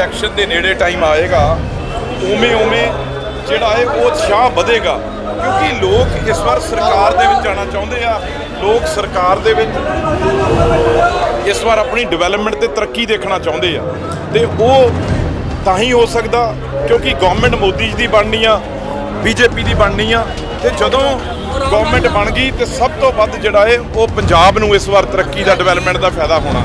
Election ਦੇ ਨੇੜੇ time ਆਏਗਾ, ਉਵੇਂ ਉਵੇਂ ਜਿਹੜਾ ਹੈ ਉਹ ਉਤਸ਼ਾਹ ਵਧੇਗਾ। ਕਿਉਂਕਿ ਲੋਕ ਇਸ ਵਾਰ ਸਰਕਾਰ ਦੇ ਵਿੱਚ ਜਾਣਾ ਚਾਹੁੰਦੇ ਆ। ਲੋਕ ਸਰਕਾਰ ਦੇ ਵਿੱਚ ਇਸ ਵਾਰ ਆਪਣੀ ਡਿਵੈਲਪਮੈਂਟ ਤੇ ਤਰੱਕੀ ਦੇਖਣਾ ਚਾਹੁੰਦੇ ਆ। ਤੇ ਉਹ ਤਾਂ ਹੀ ਹੋ ਸਕਦਾ, ਕਿਉਂਕਿ ਗਵਰਨਮੈਂਟ ਮੋਦੀ ਜੀ ਦੀ ਬਣਨੀ ਆ, ਬੀਜੇਪੀ ਦੀ ਬਣਨੀ ਆ। ਤੇ ਜਦੋਂ ਗਵਰਨਮੈਂਟ ਬਣ ਗਈ ਤੇ ਸਭ ਤੋਂ ਵੱਧ ਜਿਹੜਾ ਹੈ ਉਹ ਪੰਜਾਬ ਨੂੰ ਇਸ ਵਾਰ ਤਰੱਕੀ ਦਾ ਡਿਵੈਲਪਮੈਂਟ ਦਾ ਫਾਇਦਾ ਹੋਣਾ।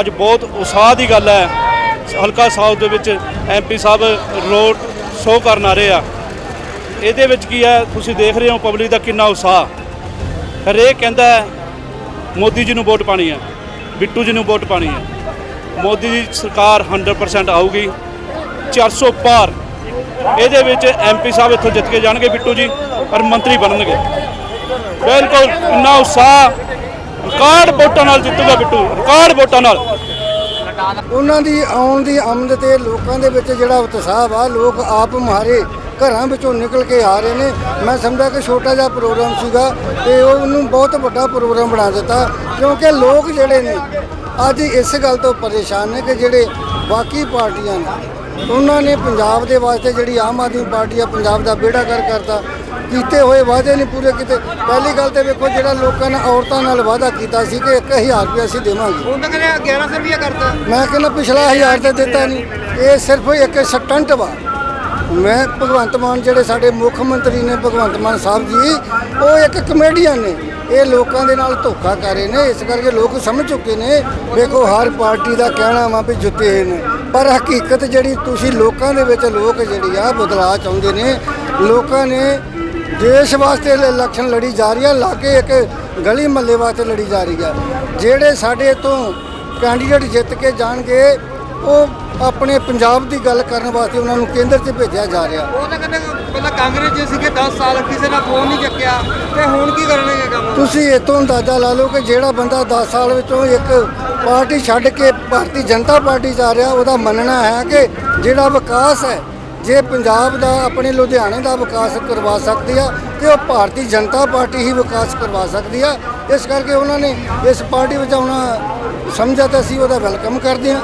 ਅੱਜ ਬਹੁਤ ਉਤਸ਼ਾਹ ਦੀ ਗੱਲ ਹੈ। ਹਲਕਾ ਸਾਊਥ ਦੇ ਵਿੱਚ ਐਮਪੀ ਸਾਹਿਬ ਰੋਡ ਸ਼ੋਅ ਕਰਨ ਆ ਰਹੇ ਆ। ਇਹਦੇ ਵਿੱਚ ਕੀ ਹੈ, ਤੁਸੀਂ ਦੇਖ ਰਹੇ ਹੋ ਪਬਲਿਕ ਦਾ ਕਿੰਨਾ ਉਤਸ਼ਾਹ। ਹਰੇਕ ਕਹਿੰਦਾ ਮੋਦੀ ਜੀ ਨੂੰ ਵੋਟ ਪਾਣੀ ਹੈ, ਬਿੱਟੂ ਜੀ ਨੂੰ ਵੋਟ ਪਾਣੀ ਹੈ। ਮੋਦੀ ਦੀ ਸਰਕਾਰ 100% ਆਊਗੀ। 400 ਪਾਰ ਇਹਦੇ ਵਿੱਚ ਐਮਪੀ ਸਾਹਿਬ ਇੱਥੋਂ ਜਿੱਤ ਕੇ ਜਾਣਗੇ ਬਿੱਟੂ ਜੀ ਪਰ ਮੰਤਰੀ ਬਣਨਗੇ। ਬਿਲਕੁਲ, ਇੰਨਾ ਉਤਸ਼ਾਹ ਰਿਕਾਰਡ ਵੋਟਾਂ ਨਾਲ ਜਿੱਤੂਗਾ ਬਿੱਟੂ, ਰਿਕਾਰਡ ਵੋਟਾਂ ਨਾਲ। ਉਹਨਾਂ ਦੀ ਆਉਣ ਦੀ ਆਮਦ ਤੇ ਲੋਕਾਂ ਦੇ ਵਿੱਚ ਜਿਹੜਾ ਉਤਸ਼ਾਹ ਵਾ, ਲੋਕ ਆਪ ਮੁਹਾਰੇ ਘਰਾਂ ਵਿੱਚੋਂ ਨਿਕਲ ਕੇ ਆ ਰਹੇ ਨੇ। ਮੈਂ ਸਮਝਦਾ ਕਿ ਛੋਟਾ ਜਿਹਾ ਪ੍ਰੋਗਰਾਮ ਸੀਗਾ ਤੇ ਉਹ ਉਹਨੂੰ ਬਹੁਤ ਵੱਡਾ ਪ੍ਰੋਗਰਾਮ ਬਣਾ ਦਿੱਤਾ, ਕਿਉਂਕਿ ਲੋਕ ਜਿਹੜੇ ਨੇ ਅੱਜ ਇਸ ਗੱਲ ਤੋਂ ਪਰੇਸ਼ਾਨ ਨੇ ਕਿ ਜਿਹੜੇ ਬਾਕੀ ਪਾਰਟੀਆਂ ਨੇ ਉਹਨਾਂ ਨੇ ਪੰਜਾਬ ਦੇ ਵਾਸਤੇ ਜਿਹੜੀ ਆਮ ਆਦਮੀ ਪਾਰਟੀ ਆ ਪੰਜਾਬ ਦਾ ਬੇੜਾ ਕਰ ਕਰਤਾ। ਕੀਤੇ ਹੋਏ ਵਾਅਦੇ ਨਹੀਂ ਪੂਰੇ ਕੀਤੇ। ਪਹਿਲੀ ਗੱਲ ਤੇ ਵੇਖੋ ਜਿਹੜਾ ਲੋਕਾਂ ਨੇ ਔਰਤਾਂ ਨਾਲ ਵਾਅਦਾ ਕੀਤਾ ਸੀ ਕਿ 1000 ਰੁਪਏ ਅਸੀਂ ਦੇਵਾਂਗੇ। ਤਾਂ ਕਹਿੰਦੇ 1100 ਰੁਪਇਆ ਕਰਤਾ। ਮੈਂ ਕਹਿੰਦਾ ਪਿਛਲਾ ਹਜ਼ਾਰ ਤੇ ਦਿੱਤਾ ਨਹੀਂ। ਇਹ ਸਿਰਫ ਇੱਕ ਸਟੰਟ ਵਾ। ਮੈਂ ਭਗਵੰਤ ਮਾਨ, ਜਿਹੜੇ ਸਾਡੇ ਮੁੱਖ ਮੰਤਰੀ ਨੇ ਭਗਵੰਤ ਮਾਨ ਸਾਹਿਬ ਜੀ, ਉਹ ਇੱਕ ਕਮੇਡੀਅਨ ਨੇ। ਇਹ ਲੋਕਾਂ ਦੇ ਨਾਲ ਧੋਖਾ ਕਰ ਰਹੇ ਨੇ। ਇਸ ਕਰਕੇ ਲੋਕ ਸਮਝ ਚੁੱਕੇ ਨੇ, ਵੇਖੋ ਹਰ ਪਾਰਟੀ ਦਾ ਕਹਿਣਾ ਵਾ ਵੀ ਜੁੱਤੇ ਨੇ। ਪਰ ਹਕੀਕਤ ਜਿਹੜੀ ਤੁਸੀਂ ਲੋਕਾਂ ਦੇ ਵਿੱਚ ਲੋਕ ਜਿਹੜੀ ਆ ਬਦਲਾਅ ਚਾਹੁੰਦੇ ਨੇ, ਲੋਕਾਂ ਨੇ ਦੇਸ਼ ਵਾਸਤੇ ਇਲੈਕਸ਼ਨ ਲੜੀ ਜਾ ਰਹੀ ਆ ਲਾਗੇ ਇੱਕ ਗਲੀ ਮੱਲੇ ਵਾਸਤੇ ਲੜੀ ਜਾ ਰਹੀ ਆ। ਜਿਹੜੇ ਸਾਡੇ ਤੋਂ ਕੈਂਡੀਡੇਟ ਜਿੱਤ ਕੇ ਜਾਣਗੇ ਉਹ ਆਪਣੇ ਪੰਜਾਬ ਦੀ ਗੱਲ ਕਰਨ ਵਾਸਤੇ ਉਹਨਾਂ ਨੂੰ ਕੇਂਦਰ 'ਚ ਭੇਜਿਆ ਜਾ ਰਿਹਾ। ਉਹ ਤਾਂ ਕਹਿੰਦੇ ਪਹਿਲਾਂ ਕਾਂਗਰਸ ਜੇ ਸੀਗੇ 10 ਸਾਲ ਕਿਸੇ ਦਾ ਫੋਨ ਨਹੀਂ ਚੱਕਿਆ ਤੇ ਹੁਣ ਕੀ ਕਰਨਗੇ ਕੰਮ? ਤੁਸੀਂ ਇਤੋਂ ਅੰਦਾਜ਼ਾ ਲਾ ਲਓ ਕਿ ਜਿਹੜਾ ਬੰਦਾ 10 ਸਾਲ ਵਿੱਚੋਂ ਇੱਕ ਪਾਰਟੀ ਛੱਡ ਕੇ ਭਾਰਤੀ ਜਨਤਾ ਪਾਰਟੀ ਜਾ ਰਿਹਾ ਉਹਦਾ ਮੰਨਣਾ ਹੈ ਕਿ ਜਿਹੜਾ ਵਿਕਾਸ ਹੈ ਜੇ ਪੰਜਾਬ ਦਾ ਆਪਣੇ ਲੁਧਿਆਣੇ ਦਾ ਵਿਕਾਸ ਕਰਵਾ ਸਕਦੀ ਆ ਤੇ ਉਹ ਭਾਰਤੀ ਜਨਤਾ ਪਾਰਟੀ ਹੀ ਵਿਕਾਸ ਕਰਵਾ ਸਕਦੀ ਆ। ਇਸ ਕਰਕੇ ਉਹਨਾਂ ਨੇ ਇਸ ਪਾਰਟੀ ਵਿੱਚ ਆਉਣਾ ਸਮਝਿਆ ਤਾਂ ਅਸੀਂ ਉਹਦਾ ਵੈਲਕਮ ਕਰਦੇ ਹਾਂ।